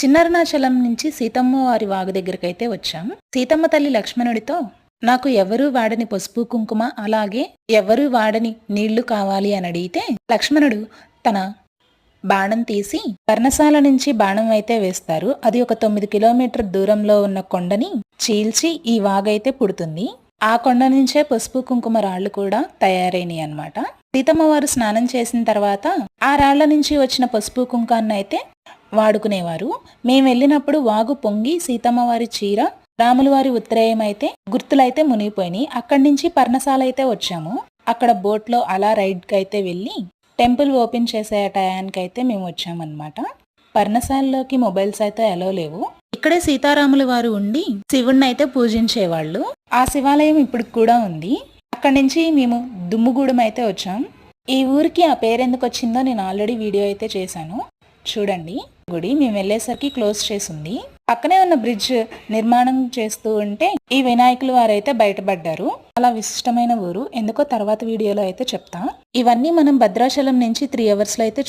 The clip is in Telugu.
చిన్నరుణాచలం నుంచి సీతమ్మ వారి వాగు దగ్గరకైతే వచ్చాం. సీతమ్మ తల్లి లక్ష్మణుడితో నాకు ఎవరు వాడని పసుపు కుంకుమ అలాగే ఎవరు వాడని నీళ్ళు కావాలి అని అడిగితే లక్ష్మణుడు తన బాణం తీసి పర్ణశాల నుంచి బాణం అయితే వేస్తారు. అది ఒక తొమ్మిది కిలోమీటర్ దూరంలో ఉన్న కొండని చీల్చి ఈ వాగైతే పుడుతుంది. ఆ కొండ నుంచే పసుపు కుంకుమ రాళ్ళు కూడా తయారైనాయి అన్నమాట. సీతమ్మ వారు స్నానం చేసిన తర్వాత ఆ రాళ్ళ నుంచి వచ్చిన పసుపు కుంకాన్ని అయితే వాడుకునేవారు. మేము వెళ్ళినప్పుడు వాగు పొంగి సీతమ్మ వారి చీర రాములవారి వారి ఉత్తరేయం అయితే గుర్తులైతే మునిగిపోయినాయి. అక్కడి నుంచి పర్ణశాల అయితే వచ్చాము. అక్కడ బోట్లో అలా రైడ్కి అయితే వెళ్ళి టెంపుల్ ఓపెన్ చేసే టయానికి అయితే మేము వచ్చామన్నమాట. పర్ణశాలలోకి మొబైల్స్ అయితే ఎలో లేవు. ఇక్కడే సీతారాముల వారు ఉండి శివుణ్ణి అయితే పూజించేవాళ్ళు. ఆ శివాలయం ఇప్పుడు కూడా ఉంది. అక్కడి నుంచి మేము దుమ్ముగూడెం అయితే వచ్చాం. ఈ ఊరికి ఆ పేరు ఎందుకు వచ్చిందో నేను ఆల్రెడీ వీడియో అయితే చేశాను. చూడండి. గుడి మేము వెళ్ళేసరికి క్లోజ్ చేసి ఉంది పక్కనే ఉన్న బ్రిడ్జ్ నిర్మాణం చేస్తూ ఉంటే ఈ వినాయకులు వారైతే బయటపడ్డారు. అలా విశిష్టమైన ఊరు. ఎందుకో తర్వాత వీడియోలో అయితే చెప్తా. ఇవన్నీ మనం భద్రాచలం నుంచి త్రీ అవర్స్లో అయితే